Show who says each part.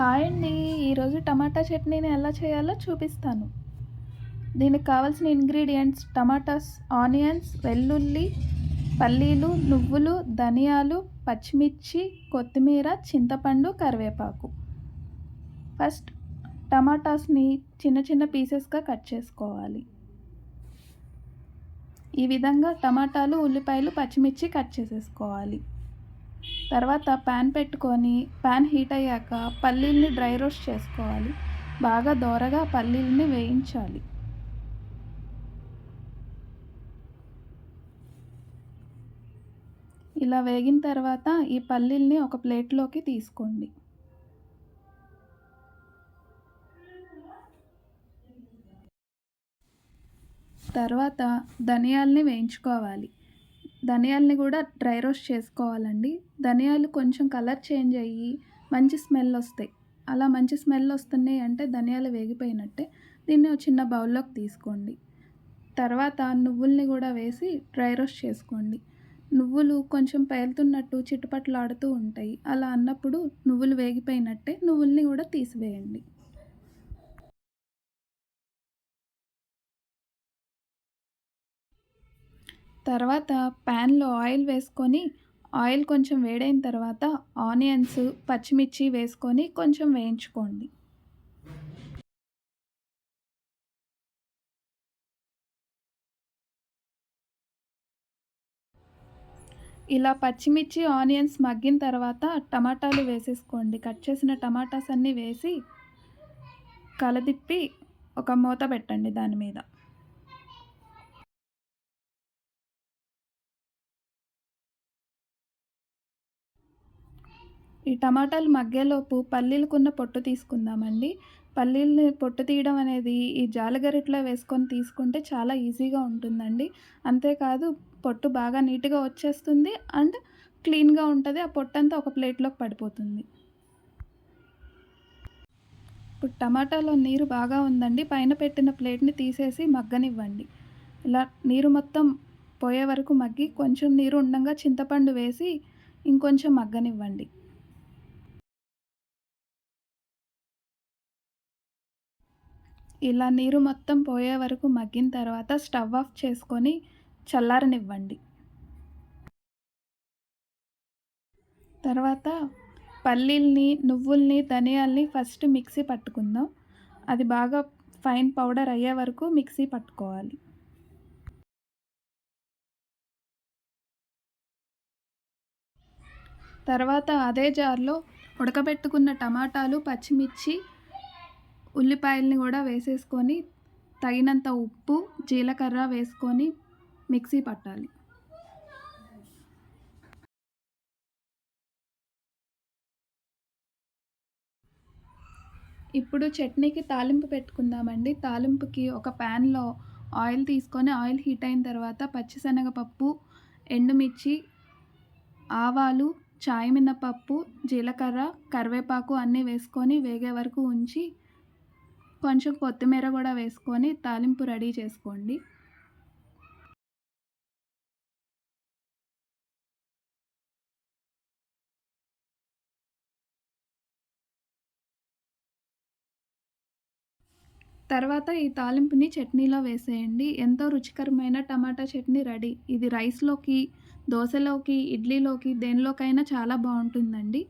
Speaker 1: Hi అండి. ఈరోజు టమాటా చట్నీని ఎలా చేయాలో చూపిస్తాను. దీనికి కావాల్సిన ఇంగ్రీడియంట్స్ టమాటాస్ ఆనియన్స్ వెల్లుల్లి పల్లీలు నువ్వులు ధనియాలు పచ్చిమిర్చి కొత్తిమీర చింతపండు కరివేపాకు. ఫస్ట్ టమాటాస్ని చిన్న చిన్న పీసెస్గా కట్ చేసుకోవాలి. ఈ విధంగా టమాటాలు ఉల్లిపాయలు పచ్చిమిర్చి కట్ చేసేసుకోవాలి. తర్వాత ప్యాన్ పెట్టుకొని ప్యాన్ హీట్ అయ్యాక పల్లీల్ని డ్రై రోస్ట్ చేసుకోవాలి. బాగా దోరగా పల్లీల్ని వేయించాలి. ఇలా వేగిన తర్వాత ఈ పల్లీల్ని ఒక ప్లేట్లోకి తీసుకోండి. తర్వాత ధనియాల్ని వేయించుకోవాలి. ధనియాల్ని కూడా డ్రై రోస్ట్ చేసుకోవాలండి. ధనియాలు కొంచెం కలర్ చేంజ్ అయ్యి మంచి స్మెల్ వస్తాయి. అలా మంచి స్మెల్ వస్తున్నాయి అంటే ధనియాలు వేగిపోయినట్టే. దీన్ని ఒక చిన్న బౌల్లోకి తీసుకోండి. తర్వాత నువ్వుల్ని కూడా వేసి డ్రై రోస్ట్ చేసుకోండి. నువ్వులు కొంచెం పేలుతున్నట్టు చిట్టుపట్లాడుతూ ఉంటాయి. అలా అన్నప్పుడు నువ్వులు వేగిపోయినట్టే నువ్వుల్ని కూడా తీసివేయండి. తర్వాత ప్యాన్లో ఆయిల్ వేసుకొని ఆయిల్ కొంచెం వేడైన తర్వాత ఆనియన్స్ పచ్చిమిర్చి వేసుకొని కొంచెం వేయించుకోండి. ఇలా పచ్చిమిర్చి ఆనియన్స్ మగ్గిన తర్వాత టమాటాలు వేసేసుకోండి. కట్ చేసిన టమాటాస్ అన్నీ వేసి కలదిప్పి ఒక మూత పెట్టండి దాని మీద. ఈ టమాటాలు మగ్గేలోపు పల్లీలకున్న పొట్టు తీసుకుందామండి. పల్లీల్ని పొట్టు తీయడం అనేది ఈ జాలగరిట్లో వేసుకొని తీసుకుంటే చాలా ఈజీగా ఉంటుందండి. అంతేకాదు పొట్టు బాగా నీట్గా వచ్చేస్తుంది అండ్ క్లీన్గా ఉంటుంది. ఆ పొట్టు అంతా ఒక ప్లేట్లోకి పడిపోతుంది. ఇప్పుడు టమాటాలో నీరు బాగా ఉందండి. పైన పెట్టిన ప్లేట్ని తీసేసి మగ్గనివ్వండి. ఇలా నీరు మొత్తం పోయే వరకు మగ్గి కొంచెం నీరు ఉండగా చింతపండు వేసి ఇంకొంచెం మగ్గనివ్వండి. ఇలా నీరు మొత్తం పోయే వరకు మగ్గిన తర్వాత స్టవ్ ఆఫ్ చేసుకొని చల్లారనివ్వండి. తర్వాత పల్లీల్ని నువ్వుల్ని ధనియాల్ని ఫస్ట్ మిక్సీ పట్టుకుందాం. అది బాగా ఫైన్ పౌడర్ అయ్యే వరకు మిక్సీ పట్టుకోవాలి. తర్వాత అదే జార్లో ఉడకబెట్టుకున్న టమాటాలు పచ్చిమిర్చి ఉల్లిపాయల్ని కూడా వేసేసుకొని తగినంత ఉప్పు జీలకర్ర వేసుకొని మిక్సీ పట్టాలి. ఇప్పుడు చట్నీకి తాలింపు పెట్టుకుందామండి. తాలింపుకి ఒక ప్యాన్లో ఆయిల్ తీసుకొని ఆయిల్ హీట్ అయిన తర్వాత పచ్చిశనగపప్పు ఎండుమిర్చి ఆవాలు చాయ్ మినపప్పు జీలకర్ర కరివేపాకు అన్నీ వేసుకొని వేగే వరకు ఉంచి కొంచెం కొత్తిమీర కూడా వేసుకొని తాలింపు రెడీ చేసుకోండి. తర్వాత ఈ తాలింపుని చట్నీలో వేసేయండి. ఎంతో రుచికరమైన టమాటా చట్నీ రెడీ. ఇది రైస్లోకి దోశలోకి ఇడ్లీలోకి దేనిలోకైనా చాలా బాగుంటుందండి.